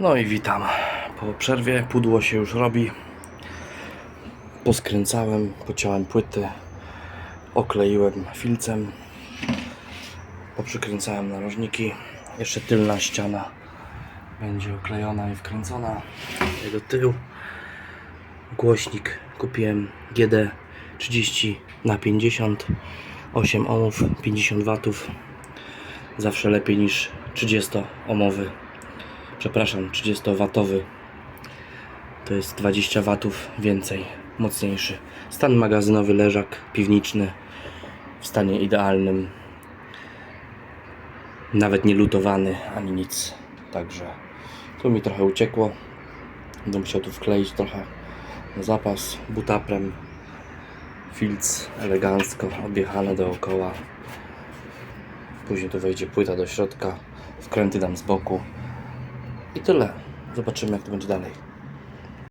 No i witam. Po przerwie pudło się już robi. Poskręcałem, pociąłem płyty, okleiłem filcem, poprzykręcałem narożniki. Jeszcze tylna ściana będzie oklejona i wkręcona. Tutaj do tyłu. Głośnik kupiłem GD 30 na 50 8 ohmów 50 watów zawsze lepiej niż 30 ohmowy przepraszam 30 watowy to jest 20 watów więcej mocniejszy. Stan magazynowy leżak piwniczny w stanie idealnym. Nawet nie lutowany ani nic. Także tu mi trochę uciekło. Będę musiał tu wkleić trochę na zapas. Butaprem filc elegancko objechane dookoła. Później tu wejdzie płyta do środka. Wkręty dam z boku i tyle. Zobaczymy jak to będzie dalej